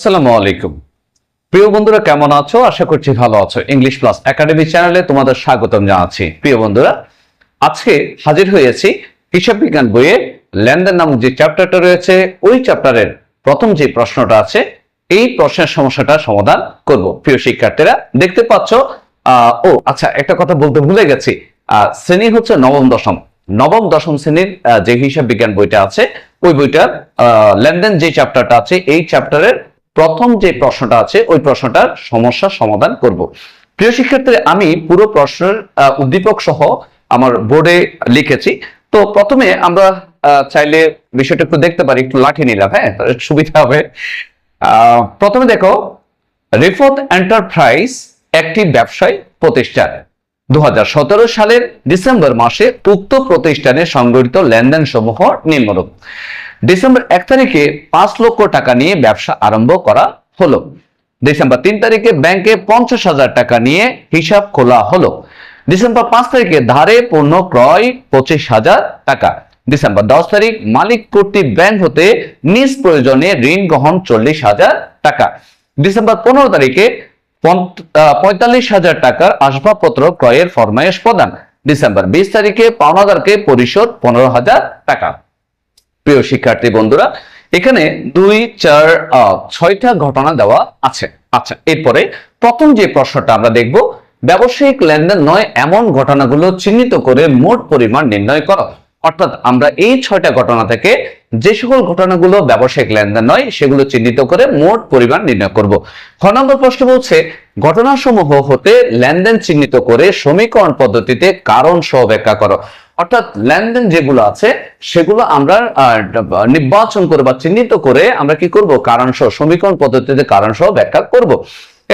আসসালামু আলাইকুম। প্রিয় বন্ধুরা, কেমন আছো? আশা করছি ভালো আছো। ইংলিশ প্লাস একাডেমি চ্যানেলে তোমাদের স্বাগতম জানাচ্ছি। প্রিয় বন্ধুরা, আজকে হাজির হয়েছি হিসাব বিজ্ঞান বইয়ে লেনদেন নামক যে চ্যাপ্টারটা রয়েছে, ওই চ্যাপ্টারের প্রথম যে প্রশ্নটা আছে, এই প্রশ্নের সমস্যাটা সমাধান করব। প্রিয় শিক্ষার্থীরা, দেখতে পাচ্ছ ও আচ্ছা একটা কথা বলতে ভুলে গেছি। শ্রেণি হচ্ছে নবম, দশম। নবম, দশম শ্রেণির যে হিসাব বিজ্ঞান বইটা আছে, ওই বইটার লেনদেন যে চ্যাপ্টারটা আছে, এই চ্যাপ্টারের প্রথম যে প্রশ্নটা আছে, ওই প্রশ্নটার সমস্যা সমাধান করব। প্রিয় শিক্ষার্থীরা আমি পুরো প্রশ্নের উদ্দীপক সহ আমার বোর্ডে লিখেছি। তো প্রথমে আমরা চাইলে বিষয়টা একটু দেখতে পারি, একটু লাঠি নিলাম হ্যাঁ? সুবিধা হবে। প্রথমে দেখো রিফত এন্টারপ্রাইজ একটি ব্যবসায় প্রতিষ্ঠান। দু হাজার সতেরো সালের ডিসেম্বর মাসে উক্ত প্রতিষ্ঠানে সংগঠিত লেনদেন সমূহ নিম্নরূপ। ডিসেম্বর এক তারিখে পাঁচ লক্ষ টাকা নিয়ে ব্যবসা আরম্ভ করা হলো। ডিসেম্বর তিন তারিখে ব্যাংকে পঞ্চাশ হাজার টাকা নিয়ে হিসাব খোলা হলো। ডিসেম্বর পাঁচ তারিখে ধারে পণ্য ক্রয় পঁচিশ হাজার টাকা। ডিসেম্বর দশ তারিখ মালিক কর্তৃক ব্যাংক হতে নিজ প্রয়োজনে ঋণ গ্রহণ চল্লিশ হাজার টাকা। ডিসেম্বর পনেরো তারিখে পঁয়তাল্লিশ হাজার টাকার আসবাবপত্র ক্রয়ের ফরমায়েশ প্রদান। ডিসেম্বর বিশ তারিখে পাওনাদারকে পরিশোধ পনেরো হাজার টাকা। প্রিয় শিক্ষার্থী বন্ধুরা, এখানে দুই, চার ছয়টা ঘটনা দেওয়া আছে। আচ্ছা এরপরে প্রথম যে প্রশ্নটা আমরা দেখব, ব্যবসায়িক লেনদেন নয়, এমন ঘটনাগুলো চিহ্নিত করে মোট পরিমাণ নির্ণয় করো। অর্থাৎ আমরা এই ছয়টা ঘটনা থেকে যে সকল ঘটনাগুলো ব্যবসায়িক লেনদেন নয়, সেগুলো চিহ্নিত করে মোট পরিমাণ নির্ণয় করব। খ নম্বর প্রশ্ন বলছে, ঘটনাসমূহ হতে লেনদেন চিহ্নিত করে সমীকরণ পদ্ধতিতে কারণ সহ ব্যাখ্যা করো। অর্থাৎ লেনদেন যেগুলো আছে, সেগুলো আমরা নির্বাচন করে বা চিহ্নিত করে আমরা কি করব? কারণ সহ সমীকরণ পদ্ধতিতে কারণ সহ ব্যাখ্যা করব।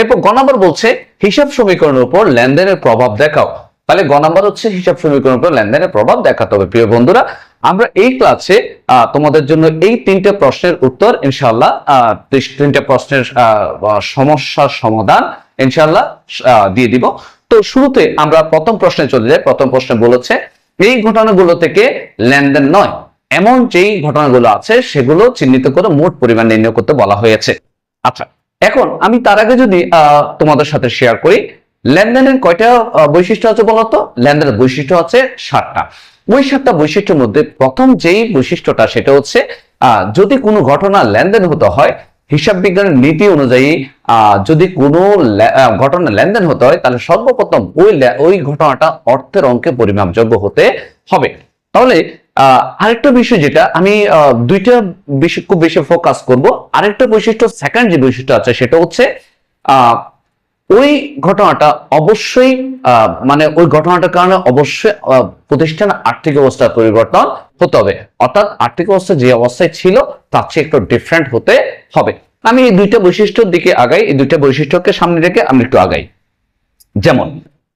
এরপর গ বলছে, হিসাব সমীকরণের উপর লেনদেনের প্রভাব দেখাও। তাহলে গ হচ্ছে, হিসাব সমীকরণের উপর লেনদেনের প্রভাব দেখাতে হবে। প্রিয় বন্ধুরা, আমরা এই ক্লাসে তোমাদের জন্য এই তিনটে প্রশ্নের উত্তর ইনশাল্লাহ তিনটে প্রশ্নের সমস্যার সমাধান ইনশাল্লাহ দিয়ে দিব। তো শুরুতে আমরা প্রথম প্রশ্নে চলে যাই। প্রথম প্রশ্নে বলেছে এই ঘটনাগুলো থেকে লেনদেন নয়। এমন যেই ঘটনাগুলো আছে, সেগুলো চিহ্নিত করে মোট পরিমাণ নির্ণয় করতে বলা হয়েছে। আচ্ছা এখন আমি তার আগে যদি তোমাদের সাথে শেয়ার করি, লেনদেনের কয়টা বৈশিষ্ট্য আছে বলতো লেনদেনের বৈশিষ্ট্য আছে ষাটটা ওই সাতটা বৈশিষ্ট্যের মধ্যে প্রথম যেই বৈশিষ্ট্যটা, সেটা হচ্ছে যদি কোনো ঘটনা লেনদেন হতে হয় হিসাব বিজ্ঞানের নীতি অনুযায়ী যদি কোনো ঘটনা লেনদেন হতে হয়, তাহলে সর্বপ্রথম ওই ওই ঘটনাটা অর্থের অঙ্কে পরিমাপযোগ্য হতে হবে। তাহলে আরেকটা বিষয় যেটা আমি দুইটা বিষয় খুব বেশি ফোকাস করব। আরেকটা বৈশিষ্ট্য সেকেন্ড যে বৈশিষ্ট্য আছে, সেটা হচ্ছে ওই ঘটনাটা অবশ্যই মানে ওই ঘটনাটার কারণে অবশ্যই প্রতিষ্ঠান আর্থিক অবস্থার পরিবর্তন হতে হবে। অর্থাৎ আর্থিক অবস্থা যে অবস্থায় ছিল তার চেয়ে একটু ডিফারেন্ট হতে হবে। আমি এই দুইটা বৈশিষ্ট্যের দিকে আগাই, এই দুইটা বৈশিষ্ট্যকে সামনে রেখে আমি একটু আগাই। যেমন,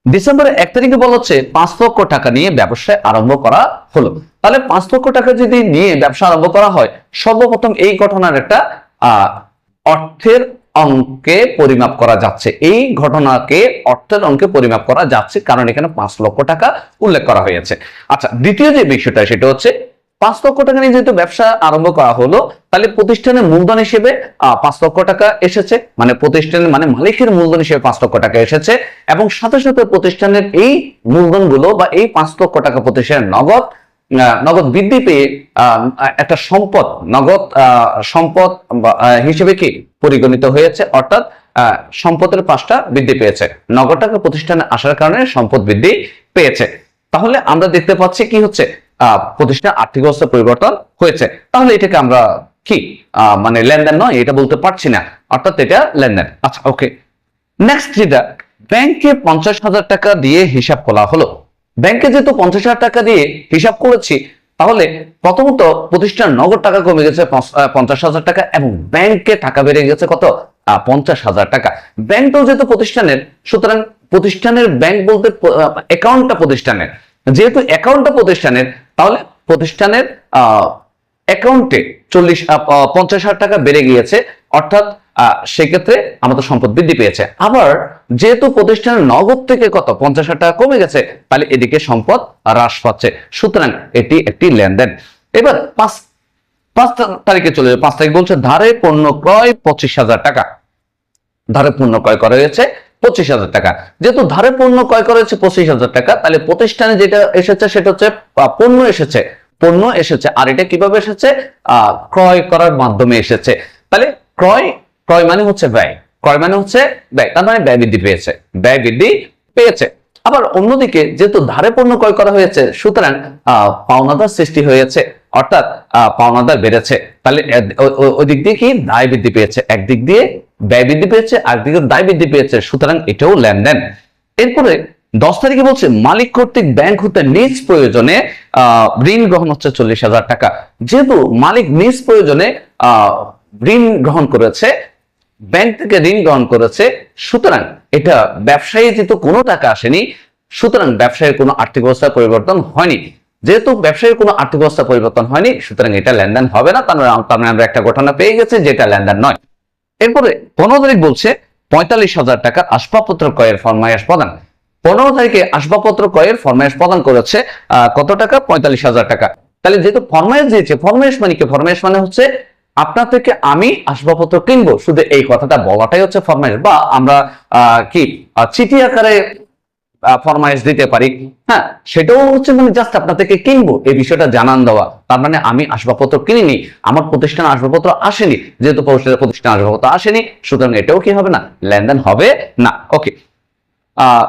ডিসেম্বরের এক তারিখে বলা হচ্ছে পাঁচ লক্ষ টাকা নিয়ে ব্যবসায় আরম্ভ করা হলো। তাহলে পাঁচ লক্ষ টাকা যদি নিয়ে ব্যবসা আরম্ভ করা হয়, সর্বপ্রথম এই ঘটনার একটা অর্থের অঙ্কে পরিমাপ করা যাচ্ছে। এই ঘটনাকে অর্থের অঙ্কে পরিমাপ করা যাচ্ছে, কারণ এখানে পাঁচ লক্ষ টাকা উল্লেখ করা হয়েছে। আচ্ছা দ্বিতীয় যে বিষয়টা, সেটা হচ্ছে পাঁচ লক্ষ টাকা নিয়ে যেহেতু ব্যবসা আরম্ভ করা হলো, তাহলে প্রতিষ্ঠানের মূলধন হিসেবে পাঁচ লক্ষ টাকা এসেছে। মানে প্রতিষ্ঠানের মানে মালিকের মূলধন হিসেবে পাঁচ লক্ষ টাকা এসেছে এবং সাথে সাথে প্রতিষ্ঠানের এই মূলধনগুলো বা এই পাঁচ লক্ষ টাকা প্রতিষ্ঠানের নগদ নগদ বৃদ্ধি পেয়ে একটা সম্পদ, নগদ সম্পদ হিসেবে কি পরিগণিত হয়েছে? অর্থাৎ সম্পদের পাঁচটা বৃদ্ধি পেয়েছে। নগদ টাকা প্রতিষ্ঠানে আসার কারণে সম্পদ বৃদ্ধি পেয়েছে। তাহলে আমরা দেখতে পাচ্ছি কি হচ্ছে? প্রতিষ্ঠান আর্থিক অবস্থা পরিবর্তন হয়েছে। তাহলে এটাকে আমরা কি মানে লেনদেন নয়, এটা বলতে পারছি না। অর্থাৎ এটা লেনদেন। আচ্ছা ওকে। নেক্সট যেটা, ব্যাংকে পঞ্চাশ হাজার টাকা দিয়ে হিসাব খোলা হলো। ব্যাংকে যেহেতু পঞ্চাশ হাজার টাকা দিয়ে হিসাব করেছি, তাহলে প্রথমত প্রতিষ্ঠান নগদ টাকা কমে গেছে পঞ্চাশ হাজার টাকা এবং ব্যাংকে টাকা বেড়ে গেছে কত? পঞ্চাশ হাজার টাকা। ব্যাংকটাও যেহেতু প্রতিষ্ঠানের, সুতরাং প্রতিষ্ঠানের ব্যাংক বলতে অ্যাকাউন্টটা প্রতিষ্ঠানের। যেহেতু অ্যাকাউন্টটা প্রতিষ্ঠানের তাহলে প্রতিষ্ঠানের অ্যাকাউন্টে চল্লিশ পঞ্চাশ হাজার টাকা বেড়ে গিয়েছে। অর্থাৎ সেক্ষেত্রে আমাদের সম্পদ বৃদ্ধি পেয়েছে। আবার যেহেতু প্রতিষ্ঠানের নগদ থেকে কত? পঞ্চাশ হাজার টাকা কমে গেছে, তাহলে এদিকে সম্পদ হ্রাস পাচ্ছে। সুতরাং এটি একটি লেনদেন। এবার পাঁচ পাঁচ তারিখে চলে যাবে পাঁচ তারিখ বলছে, ধারে পণ্য ক্রয় পঁচিশ হাজার টাকা। ধারে পণ্য ক্রয় করা হয়েছে। পঁচিশ হাজার টাকা। যেহেতু ধারে পণ্য ক্রয় করা পঁচিশ হাজার টাকা, তাহলে প্রতিষ্ঠানে যেটা এসেছে সেটা হচ্ছে পণ্য এসেছে। পণ্য এসেছে। আর এটা কীভাবে এসেছে? ক্রয় করার মাধ্যমে এসেছে। তাহলে ক্রয় ক্রয় মানে হচ্ছে ব্যয়। ক্রয় মানে হচ্ছে ব্যয়। তার মানে ব্যয় বৃদ্ধি পেয়েছে। ব্যয় বৃদ্ধি পেয়েছে। আবার অন্যদিকে, যেহেতু ধারে পণ্য ক্রয় করা হয়েছে, সুতরাং পাওনাদার সৃষ্টি হয়েছে। অর্থাৎ পাওনাদার বেড়েছে। তাহলে ওই দিক দিয়ে কি? দায় বৃদ্ধি পেয়েছে। একদিক দিয়ে ব্যয় বৃদ্ধি পেয়েছে আরেকদিকে দায় বৃদ্ধি পেয়েছে, সুতরাং এটাও লেনদেন। এরপরে দশ তারিখে বলছে, মালিক কর্তৃক ব্যাংক হতে নিজ প্রয়োজনে ঋণ গ্রহণ হচ্ছে চল্লিশ হাজার টাকা। যেহেতু মালিক নিজ প্রয়োজনে ঋণ গ্রহণ করেছে, ব্যাংক থেকে ঋণ গ্রহণ করেছে, সুতরাং এটা ব্যবসায়ী যেহেতু কোনো টাকা আসেনি, সুতরাং ব্যবসায়ের কোনো আর্থিক অবস্থার পরিবর্তন হয়নি। যেহেতু ব্যবসায়ীর কোনো আর্থিক অবস্থা পরিবর্তন হয়নি, সুতরাং এটা লেনদেন হবে না, তার মানে আমরা একটা ঘটনা পেয়ে গেছি, যেটা লেনদেন নয়। এরপরে পনেরো তারিখ বলছে পঁয়তাল্লিশ হাজার টাকার আসবাবপত্র ক্রয়ের ফরমায়াস প্রদান। পনেরো তারিখে আসবাবপত্র ক্রয়ের ফরমায়াস প্রদান করেছে কত টাকা? পঁয়তাল্লিশ হাজার টাকা। তাহলে যেহেতু ফরমায়াস দিয়েছে ফরমায়াস মানে কি? ফরমায়াস মানে হচ্ছে আপনার থেকে আমি আসবাবপত্র কিনবো। শুধু এই কথাটা বলাটাই হচ্ছে ফরমায়াস বা আমরা কি চিঠি আকারে ফরমাইশ দিতে পারি। হ্যাঁ সেটাও হচ্ছে মানে জাস্ট আপনার থেকে কিনবো। এই বিষয়টা জানান দেওয়া। তার মানে আমি আসবাবপত্র কিনিনি, আমার প্রতিষ্ঠান আসবাবপত্র আসেনি। যেহেতু প্রতিষ্ঠান আসবাবপত্র আসেনি, সুতরাং এটাও কি হবে না? লেনদেন হবে না। ওকে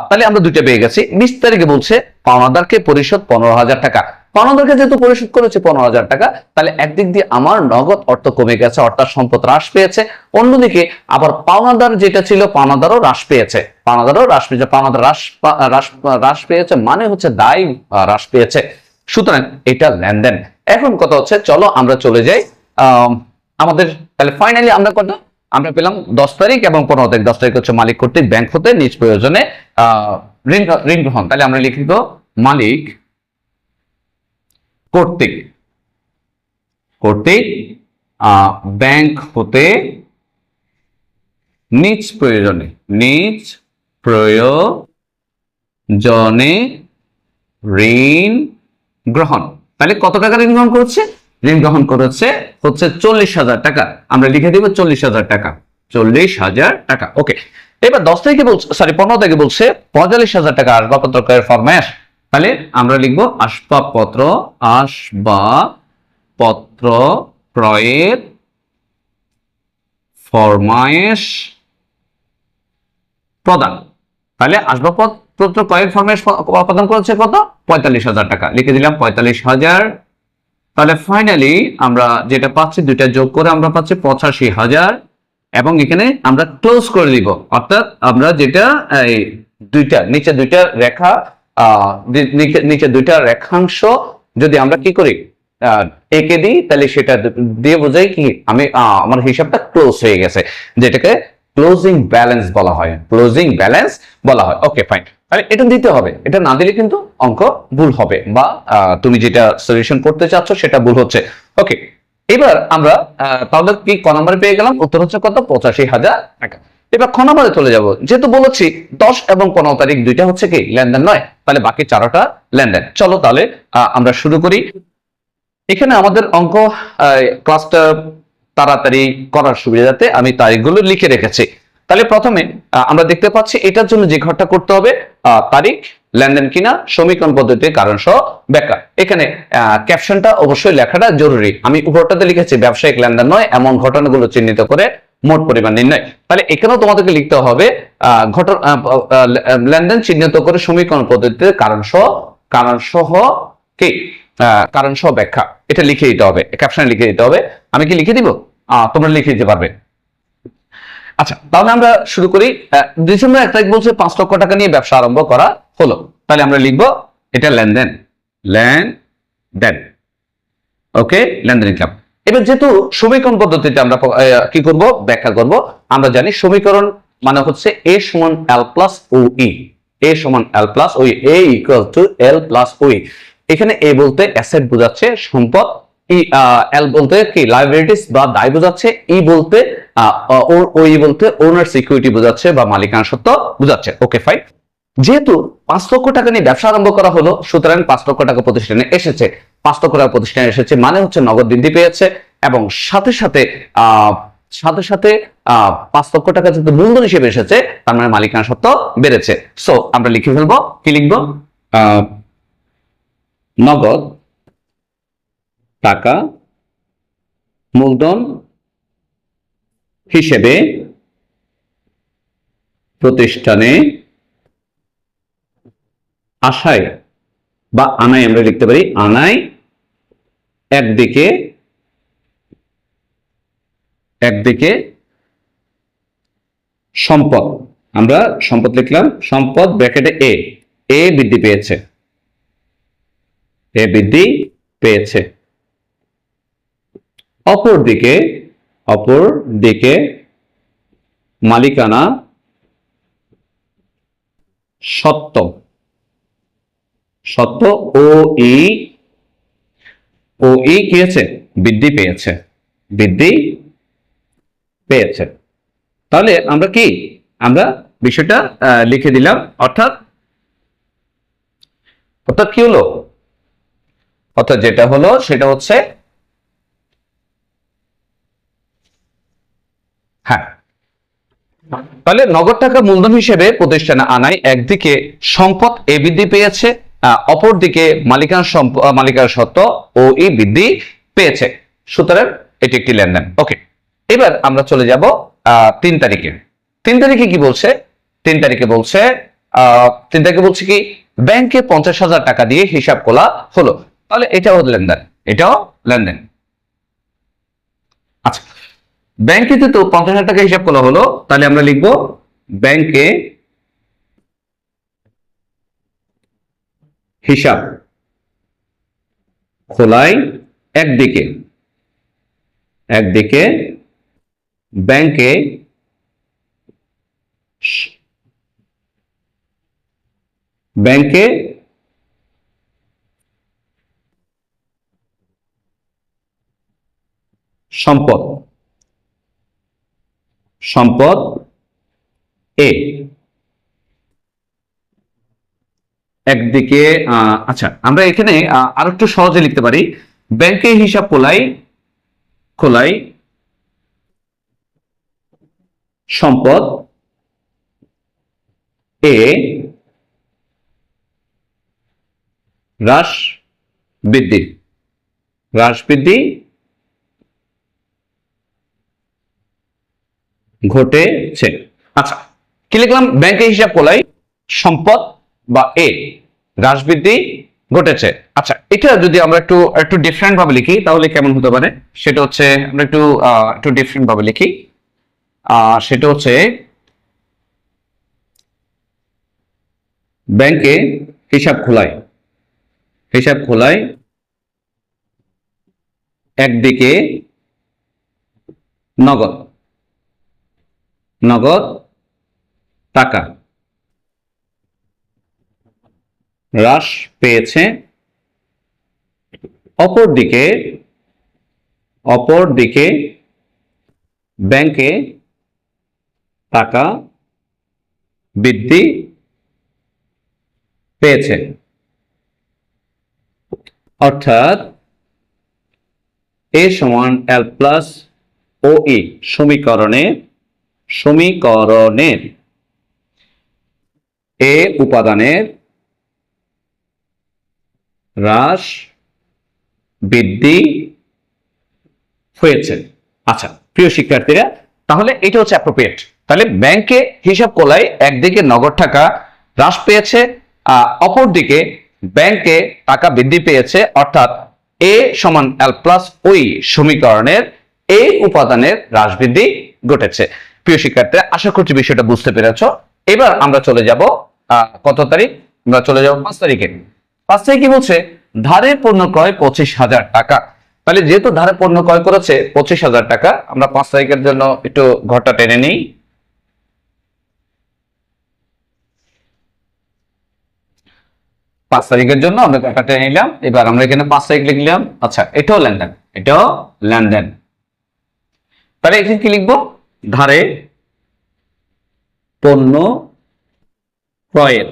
তাহলে আমরা দুইটা পেয়ে গেছি। বিশ তারিখে বলছে, পাওনাদারকে পরিশোধ পনেরো হাজার টাকা। পাওনাদারকে যেহেতু পরিশোধ করেছে পনেরো হাজার টাকা, তাহলে একদিক দিয়ে আমার নগদ অর্থ কমে গেছে, অর্থাৎ সম্পদ হ্রাস পেয়েছে। অন্যদিকে আবার পাওনাদার যেটা ছিল, পাওনাদারও হ্রাস পেয়েছে। পাওনাদারও হ্রাস পেয়েছে পাওনাদার হ্রাস হ্রাস হ্রাস পেয়েছে মানে হচ্ছে দায় হ্রাস পেয়েছে। সুতরাং এটা লেনদেন। এখন কথা হচ্ছে, চলো আমরা চলে যাই। আমাদের, তাহলে ফাইনালি আমরা কত? আমরা পেলাম দশ তারিখ এবং পনেরো তারিখ। দশ তারিখ হচ্ছে মালিক কর্তৃক ব্যাংক হতে নিজ প্রয়োজনে ঋণ গ্রহণ। তাহলে আমরা লিখি তো মালিক কর্তৃক কর্তৃক ব্যাংক হতে নিজ প্রয়োজনে, নিজ প্রয়োজনে ঋণ গ্রহণ। তাহলে কত টাকা ঋণ গ্রহণ করেছে? ঋণ গ্রহণ করেছে হচ্ছে চল্লিশ হাজার টাকা। আমরা লিখে দিব চল্লিশ হাজার টাকা। চল্লিশ হাজার টাকা। ওকে এবার দশ তারিখে বলছে সরি পনেরো তারিখে বলছে পঁয়তাল্লিশ হাজার টাকা আসবাবপত্র ক্রয়ের ফরমায়াস তাহলে আমরা লিখব আসবাবপত্র আসবাবপত্র ক্রয়ের ফরমায়েশ প্রদান। তাহলে আসবাবপত্র ক্রয়ের ফরমাইশ প্রদান করেছে কত? পঁয়তাল্লিশ হাজার টাকা। লিখে দিলাম পঁয়তাল্লিশ হাজার। তাহলে ফাইনালি আমরা যেটা পাচ্ছি, দুইটা যোগ করে আমরা পাচ্ছি পঁচাশি হাজার। এবং এখানে আমরা ক্লোজ করে দিব। অর্থাৎ আমরা যেটা, এই দুইটা, নিচে দুইটা রেখা নিচে- দুইটা রেখাংশ যদি আমরা কি করি এঁকে দিই, তাহলে সেটা দিয়ে বোঝাই কি, আমি আমার হিসাবটা ক্লোজ হয়ে গেছে। যেটাকে ক্লোজিং ব্যালেন্স বলা হয়। ক্লোজিং ব্যালেন্স বলা হয়। ওকে ফাইন তাহলে এটা দিতে হবে। এটা না দিলে কিন্তু অঙ্ক ভুল হবে বা তুমি যেটা সলিউশন করতে চাচ্ছ সেটা ভুল হচ্ছে। ওকে এবার আমরা তাহলে কি ক নম্বরে পেয়ে গেলাম? উত্তর হচ্ছে কত? পঁচাশি হাজার টাকা। এবার খ নম্বরে চলে যাব। যেহেতু বলেছি, দশ এবং পনেরো তারিখ দুইটা হচ্ছে কি? লেনদেন নয়। তাহলে বাকি চারোটা লেনদেন। চলো তাহলে আমরা শুরু করি। এখানে আমাদের অঙ্ক ক্লাসটা তাড়াতাড়ি করার সুবিধাতে আমি তারিখগুলো লিখে রেখেছি। তাহলে প্রথমে আমরা দেখতে পাচ্ছি এটার জন্য যে ঘরটা করতে হবে তারিখ, লেনদেন কিনা, সমীকরণ পদ্ধতির কারণ সহ ব্যাখ্যা। এখানে ক্যাপশনটা অবশ্যই লেখাটা জরুরি। আমি উপরটাতে লিখেছি, ব্যবসায়িক লেনদেন নয়, এমন ঘটনাগুলো চিহ্নিত করে মোট পরিমাণ নির্ণয়। তাহলে এখানেও তোমাদেরকে লিখতে হবে ঘটনা লেনদেন চিহ্নিত করে সমীকরণ পদ্ধতিতে কারণ সহ কারণ সহ কি? কারণ সহ ব্যাখ্যা। এটা লিখে দিতে হবে ক্যাপশনে লিখে দিতে হবে। আমি কি লিখে দিব? তোমরা লিখে দিতে পারবে। আচ্ছা তাহলে আমরা শুরু করি। ডিসেম্বর এক তারিখ বলছে পাঁচ লক্ষ টাকা নিয়ে ব্যবসা আরম্ভ করা হলো। তাহলে আমরা লিখব, এটা লেনদেন। লেনদেন। ওকে, লেনদেন লিখলাম এবার যেহেতু সমীকরণ পদ্ধতিতে আমরা কি করব? ব্যাখ্যা করব। আমরা জানি সমীকরণ মানে হচ্ছে এ সমান L plus O E A সমান L plus O A equal to L plus O এখানে এ বলতে অ্যাসেট বোঝাচ্ছে সম্পদ। এল বলতে কি লাইবিলিটিস বা দায় বোঝাচ্ছে ই বলতে ও ই বলতে ওনার সিকিউরিটি বোঝাচ্ছে বা বোঝাচ্ছে। ওকে ফাইন যেহেতু পাঁচ লক্ষ টাকা নিয়ে ব্যবসা আরম্ভ করা হলো, সুতরাং পাঁচ লক্ষ টাকা প্রতিষ্ঠানে এসেছে। পাঁচ লক্ষ টাকা প্রতিষ্ঠানে এসেছে মানে হচ্ছে নগদ বৃদ্ধি পেয়েছে এবং সাথে সাথে সাথে সাথে পাঁচ লক্ষ টাকা যেহেতু মূলধন হিসেবে এসেছে, তার মানে মালিকানা বেড়েছে। সো আমরা লিখে ফেলব, কি লিখব? নগদ টাকা মূলধন হিসেবে প্রতিষ্ঠানে আশায় বা আনায় আমরা লিখতে পারি, আনায় একদিকে একদিকে সম্পদ। আমরা সম্পদ লিখলাম, সম্পদ ব্র্যাকেটে এ এ বৃদ্ধি পেয়েছে। এ বৃদ্ধি পেয়েছে। অপর দিকে অপর দিকে মালিকানা সত্য। সত্য ও ই ও ই কি হয়েছে বৃদ্ধি পেয়েছে। বৃদ্ধি পেয়েছে। তাহলে আমরা কি? আমরা বিষয়টা লিখে দিলাম। অর্থাৎ অর্থাৎ কি হলো? অর্থাৎ যেটা হলো সেটা হচ্ছে হ্যাঁ। তাহলে নগদ টাকা মূলধন হিসেবে প্রতিষ্ঠানে আনায় একদিকে সম্পদ এ বৃদ্ধি পেয়েছে অপরদিকে মালিকানা মালিকানা সত্ত্ব ও ই বৃদ্ধি পেয়েছে। সুতরাং এটি একটি লেনদেন। ওকে, এবার আমরা চলে যাব তিন তারিখে। তিন তারিখে কি বলছে? তিন তারিখে বলছে তিন তারিখে বলছে কি, ব্যাংকে পঞ্চাশ হাজার টাকা দিয়ে হিসাব খোলা হলো। তাহলে এটাও লেনদেন এটাও লেনদেন। আচ্ছা ব্যাংকে তো পঞ্চাশ হাজার টাকা হিসাব করা হলো, তাহলে আমরা লিখব ব্যাংকে হিসাব খোলাই একদিকে একদিকে ব্যাংকে ব্যাংকে সম্পদ। সম্পদ এ একদিকে আচ্ছা আমরা এখানে আরও একটু সহজে লিখতে পারি। ব্যাংকে হিসাব খোলাই খোলাই, সম্পদ এ হ্রাস বৃদ্ধি হ্রাস বৃদ্ধি ঘটেছে। আচ্ছা কি লিখলাম? ব্যাংকে হিসাব খোলাই সম্পদ বা এ হ্রাস বৃদ্ধি ঘটেছে। আচ্ছা এটা যদি আমরা একটু একটু ডিফারেন্ট ভাবে লিখি, তাহলে কেমন হতে পারে? সেটা হচ্ছে, আমরা একটু একটু ডিফারেন্ট ভাবে লিখি। সেটা হচ্ছে, ব্যাংকে হিসাব খোলায় হিসাব খোলায় একদিকে নগদ। নগদ টাকা। হ্রাস পেয়েছে অপরদিকে অপরদিকে ব্যাংকে টাকা বৃদ্ধি পেয়েছে। অর্থাৎ এ সমান এল প্লাস ও ই সমীকরণে সমীকরণের। এ উপাদানের হ্রাস বৃদ্ধি হয়েছে। আচ্ছা প্রিয় শিক্ষার্থীরা, তাহলে এটা হচ্ছে অ্যাপ্রোপ্রিয়েট তাহলে ব্যাংকে হিসাব কোলায় একদিকে নগদ টাকা হ্রাস পেয়েছে অপরদিকে ব্যাংকে টাকা বৃদ্ধি পেয়েছে, অর্থাৎ এ সমান এল প্লাস ওই সমীকরণের এ উপাদানের হ্রাস বৃদ্ধি ঘটেছে। প্রিয় শিক্ষার্থীরা, আশা করছি বিষয়টা বুঝতে পেরেছ। এবার আমরা চলে যাব কত তারিখ? আমরা চলে যাব পাঁচ তারিখে। পাঁচ তারিখ বলছে ধারে পণ্য ক্রয় পঁচিশ হাজার টাকা। তাহলে যেহেতু ধারে পণ্য ক্রয় করেছে পঁচিশ হাজার টাকা, আমরা পাঁচ তারিখের জন্য একটু ঘরটা টেনে নিই। পাঁচ তারিখের জন্য আমরা ঘরটা টেনে নিলাম। এবার আমরা এখানে পাঁচ তারিখ লিখলাম। আচ্ছা এটাও লেনদেন এটাও লেনদেন। তাহলে এখানে কি লিখব? ধারে পণ্য ক্রয়ের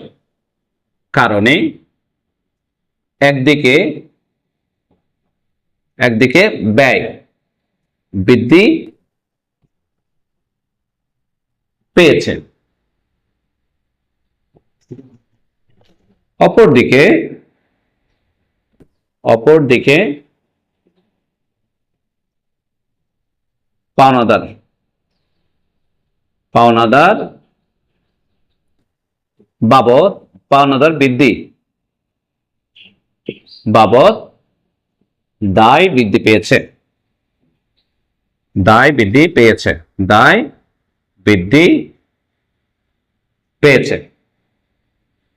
কারণে একদিকে একদিকে ব্যয় বৃদ্ধি পেয়েছে। অপরদিকে অপরদিকে পাওনাদার পাওনাদার বাবদ, পাওনাদার বৃদ্ধি। বাবদ, দায় বৃদ্ধি পেয়েছে। দায় বৃদ্ধি পেয়েছে। দায় বৃদ্ধি পেয়েছে।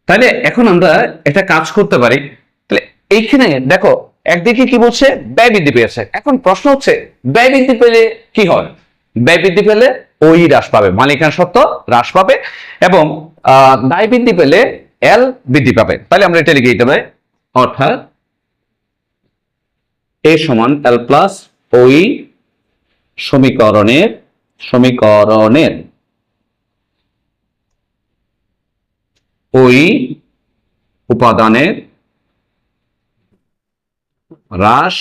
তাহলে এখন আমরা একটা কাজ করতে পারি। তাহলে এইখানে দেখো, একদিকে কি বলছে? ব্যয় বৃদ্ধি পেয়েছে। এখন প্রশ্ন হচ্ছে, ব্যয় বৃদ্ধি পেলে কি হয়? ব্যয় বৃদ্ধি পেলে ওই হ্রাস পাবে। মালিকানা সত্ত্ব হ্রাস পাবে এবং দায় বৃদ্ধি পেলে এল বৃদ্ধি পাবে। তাহলে আমরা এটা লিখে দিতে পারি। অর্থাৎ এ সমান এল প্লাস ওই সমীকরণের সমীকরণের ওই উপাদানের হ্রাস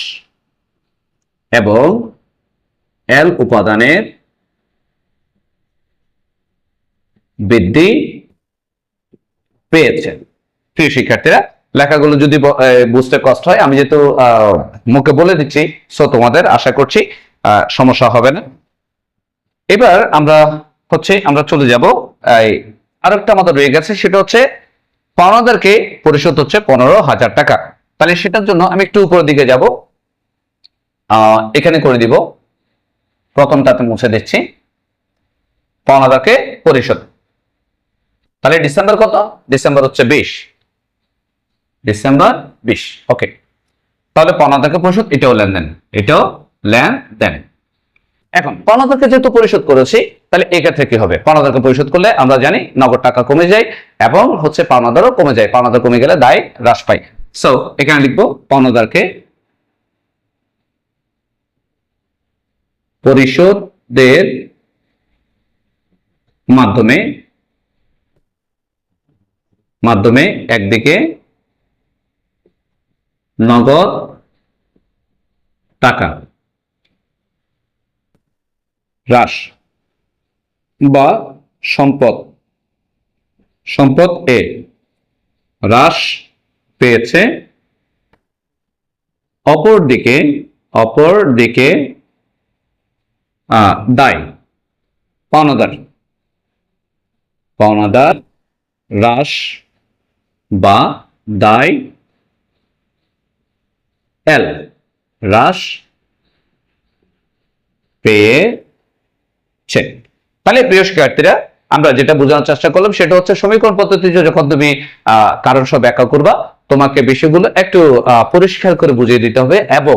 এবং এল উপাদানের বৃদ্ধি পেয়েছে। প্রিয় শিক্ষার্থীরা, লেখাগুলো যদি বুঝতে কষ্ট হয়, আমি যেহেতু মুখে বলে দিচ্ছি সো তোমাদের আশা করছি সমস্যা হবে না। এবার আমরা হচ্ছে, আমরা চলে যাব আরেকটা আমাদের রয়ে গেছে, সেটা হচ্ছে, পাওনাদারকে পরিশোধ হচ্ছে পনেরো হাজার টাকা। তাহলে সেটার জন্য আমি একটু উপরের দিকে যাব। এখানে করে দিব। প্রথমটাতে মুছে দিচ্ছি। পাওনাদারকে পরিশোধ। তাহলে ডিসেম্বর কত? ডিসেম্বর হচ্ছে বিশ। ডিসেম্বর বিশ। ওকে তাহলে পাওনাদারকে পরিশোধ, এটাও লেনদেন। এটাও লেনদেন। এখন পাওনাদারকে যেহেতু পরিশোধ করেছি, তাহলে এক্ষেত্রে কি হবে? পাওনাদারকে পরিশোধ করলে আমরা জানি নগদ টাকা কমে যায় এবং হচ্ছে পাওনাদারও কমে যায়। পাওনাদার কমে গেলে দায় হ্রাস পায়। সো এখানে লিখব পাওনাদারকে পরিশোধের মাধ্যমে মাধ্যমে একদিকে নগদ টাকা, হ্রাস বা সম্পদ। সম্পদ এ, হ্রাস পেয়েছে অপর দিকে অপর দিকে দায়, পাওনাদার। পাওনাদার, হ্রাস বা দায় এল। হ্রাস পেয়েছে। তাহলে প্রিয় শিক্ষার্থীরা, আমরা যেটা বোঝানোর চেষ্টা করলাম সেটা হচ্ছে সমীকরণ পদ্ধতিতে যখন তুমি কারণ সব ব্যাখ্যা করবা, তোমাকে বিষয়গুলো একটু পরিষ্কার করে বুঝিয়ে দিতে হবে এবং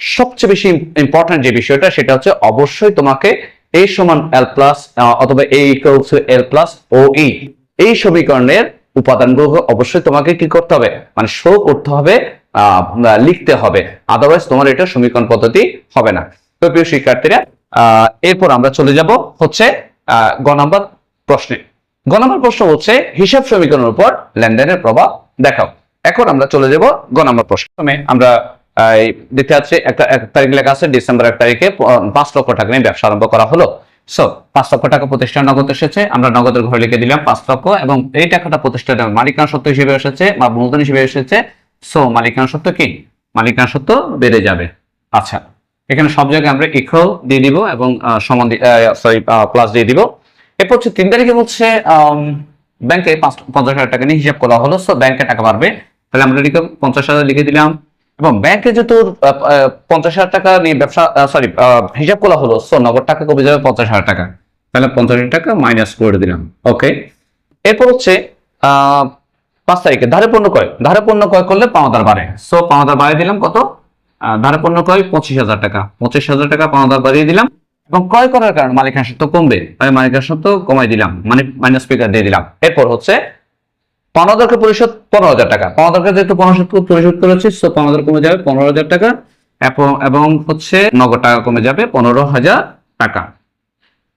সবচেয়ে বেশি ইম্পর্টেন্ট যে বিষয়টা সেটা হচ্ছে অবশ্যই তোমাকে এই সমান এল প্লাস অথবা এই এল প্লাস ও এই সমীকরণের উপাদানগুলো অবশ্যই তোমাকে কি করতে হবে? মানে শো করতে হবে লিখতে হবে। আদারওয়াইজ তোমার এটা সমীকরণ পদ্ধতি হবে না। তো প্রিয় শিক্ষার্থীরা এরপর আমরা চলে যাব হচ্ছে গ নাম্বার প্রশ্নে। গ নাম্বার প্রশ্ন হচ্ছে, হিসাব সমীকরণের উপর লেনদেনের প্রভাব দেখাও। এখন আমরা চলে যাব গ নাম্বার প্রশ্ন। আমরা দেখতে পাচ্ছি একটা, এক তারিখ লেখা আছে ডিসেম্বর এক তারিখে, পাঁচ লক্ষ টাকা নিয়ে ব্যবসা আরম্ভ করা হলো। সো পাঁচ লক্ষ টাকা প্রতিষ্ঠান নগদ এসেছে। আমরা নগদের ঘরে লিখে দিলাম পাঁচ লক্ষ এবং এই টাকাটা প্রতিষ্ঠানের মালিকানা সত্ত্ব হিসেবে এসেছে বা মূলধন হিসেবে এসেছে। সো মালিকানা সত্ত্ব কি? মালিকানা সত্ত্ব বেড়ে যাবে। আচ্ছা এখানে সব জায়গায় আমরা ইকো দিয়ে দিব এবং সমান সরি প্লাস দিয়ে দিব। এরপর হচ্ছে তিন তারিখে হচ্ছে ব্যাংকে পাঁচ, পঞ্চাশ হাজার টাকা নিয়ে হিসাব করা হলো। সো ব্যাংকে টাকা বাড়বে। তাহলে আমরা লিখে, পঞ্চাশ হাজার লিখে দিলাম। এবং ব্যাংকে যেহেতু পঞ্চাশ হাজার টাকা নিয়ে ব্যবসা সরি হিসাব করা হলো সো নগদ টাকা কমে যাবে পঞ্চাশ হাজার টাকা। তাহলে পঞ্চাশ হাজার টাকা মাইনাস করে দিলাম ওকে এরপর হচ্ছে পাঁচ তারিখে ধারে পণ্য কয় ধারে পণ্য ক্রয় করলে পাওনাদার বাড়ে। সো পাওনাদার বাড়িয়ে দিলাম কত? ধারে পণ্য ক্রয় পঁচিশ হাজার টাকা। পঁচিশ হাজার টাকা পাওনাদার বাড়িয়ে দিলাম এবং ক্রয় করার কারণে মালিকানা সত্ত্ব কমবে। তাই মালিকানা সত্ত্ব কমাই দিলাম মানে মাইনাস স্পিকার দিয়ে দিলাম। এরপর হচ্ছে পাওনাদারকে পরিশোধ পনেরো হাজার টাকা। পাওনাদারকে যেহেতু পনেরো পরিশোধ করেছি সো পাওনাদার কমে যাবে পনেরো হাজার টাকা। এবং- হচ্ছে নগদ টাকা কমে যাবে পনেরো হাজার টাকা।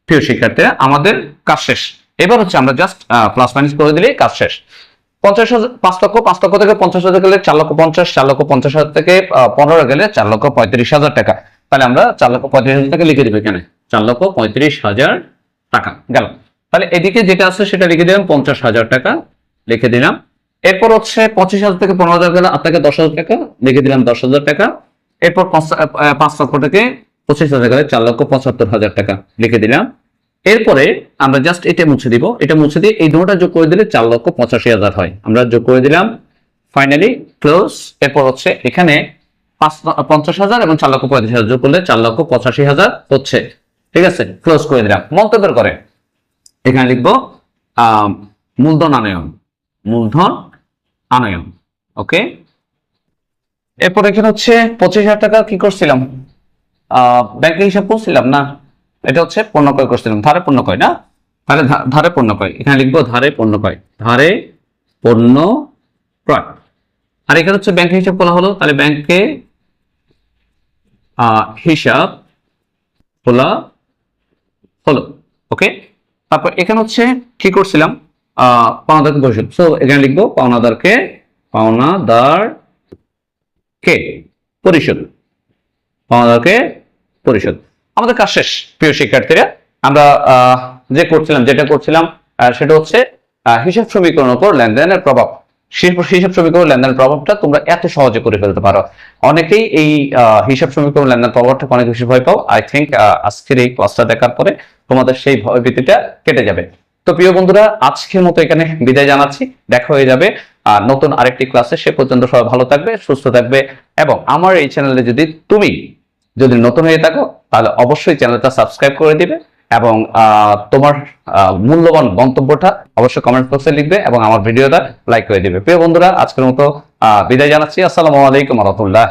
প্রিয় শিক্ষার্থীরা, আমাদের কাজ শেষ। এবার হচ্ছে আমরা জাস্ট প্লাস মাইনাস করে দিলেই কাজ শেষ। পঞ্চাশ হাজার পাঁচ লক্ষ পাঁচ লক্ষ থেকে পঞ্চাশ হাজার গেলে চার লক্ষ পঞ্চাশ, চার লক্ষ পঞ্চাশ হাজার থেকে পনেরো গেলে চার লক্ষ পঁয়ত্রিশ হাজার টাকা। তাহলে আমরা চার লক্ষ পঁয়ত্রিশ হাজার টাকা লিখে দেবো এখানে। চার লক্ষ পঁয়ত্রিশ হাজার টাকা। গেল। তাহলে এদিকে যেটা আছে সেটা লিখে দিলাম পঞ্চাশ হাজার টাকা। লিখে দিলাম। এরপর হচ্ছে পঁচিশ হাজার থেকে পনেরো হাজার গেলে আপনাকে দশ হাজার টাকা লিখে দিলাম দশ হাজার টাকা। এরপর পাঁচ- লক্ষ থেকে পঁচিশ হাজার গেলে চার লক্ষ পঁচাত্তর হাজার টাকা লিখে দিলাম। এরপরে আমরা জাস্ট এটা মুছে দিব। এটা মুছে দিয়ে এই দুটোটা যোগ করে দিলে চার লক্ষ পঁচাশি হাজার হয়। আমরা যোগ করে দিলাম। ফাইনালি ক্লোজ এরপর হচ্ছে এখানে পঞ্চাশ হাজার এবং চার লক্ষ পঁয়ত্রিশ হাজার যোগ করলে চার লক্ষ পঁচাশি হাজার হচ্ছে। ঠিক আছে? ক্লোজ করে দিলাম। মন্তব্যের করে। এখানে লিখব আহ, মূলধন আনয়ন। মূলধন আনয়ন ওকে এরপর এখানে হচ্ছে পঁচিশ হাজার টাকা কি করছিলাম? ব্যাংকে হিসাব করছিলাম না? এটা হচ্ছে পণ্য ক্রয় করছিলাম। ধারে পণ্য ক্রয় না? তাহলে ধা- ধারে পণ্য ক্রয়। এখানে লিখব ধারে পণ্য ক্রয়। ধারে পণ্য ক্রয়। আর এখানে হচ্ছে ব্যাংকে হিসাব করা হলো। তাহলে ব্যাংকে হিসাব খোলা হলো ওকে তারপর এখানে হচ্ছে কি করছিলাম? পাওনাদারকে পরিশোধ সো এখানে লিখব পাওনাদারকে, পাওনাদার কে? পরিশোধ পাওনাদারকে পরিশোধ আমাদের কাজ শেষ, প্রিয় শিক্ষার্থীরা। আমরা যে করছিলাম, যেটা করছিলাম সেটা হচ্ছে হিসাব সমীকরণের উপর লেনদেনের প্রভাব। হিসাব- সমীকরণ লেনদেনের প্রভাবটা তোমরা এত সহজে করে ফেলতে পারো। অনেকেই এই হিসাব সমীকরণ লেনদেন প্রভাবটা অনেক বেশি ভয় পাও। আই থিঙ্ক আজকের এই ক্লাসটা দেখার পরে তোমাদের সেই ভয়ভীতিটা কেটে যাবে। তো প্রিয় বন্ধুরা, আজকের মতো এখানে বিদায় জানাচ্ছি। দেখা হয়ে যাবে, আর নতুন আরেকটি ক্লাসে। সে পর্যন্ত সবাই ভালো থাকবে, সুস্থ থাকবে, এবং আমার এই চ্যানেলে যদি তুমি যদি নতুন হয়ে থাকো, তাহলে অবশ্যই চ্যানেলটা সাবস্ক্রাইব করে দিবে, এবং তোমার মূল্যবান গন্তব্যটা অবশ্যই কমেন্ট বক্সে লিখবে, এবং আমার ভিডিওটা লাইক করে দিবে। প্রিয় বন্ধুরা, আজকের মতো বিদায় জানাচ্ছি। আসসালামু আলাইকুম রহমতুল্লাহ।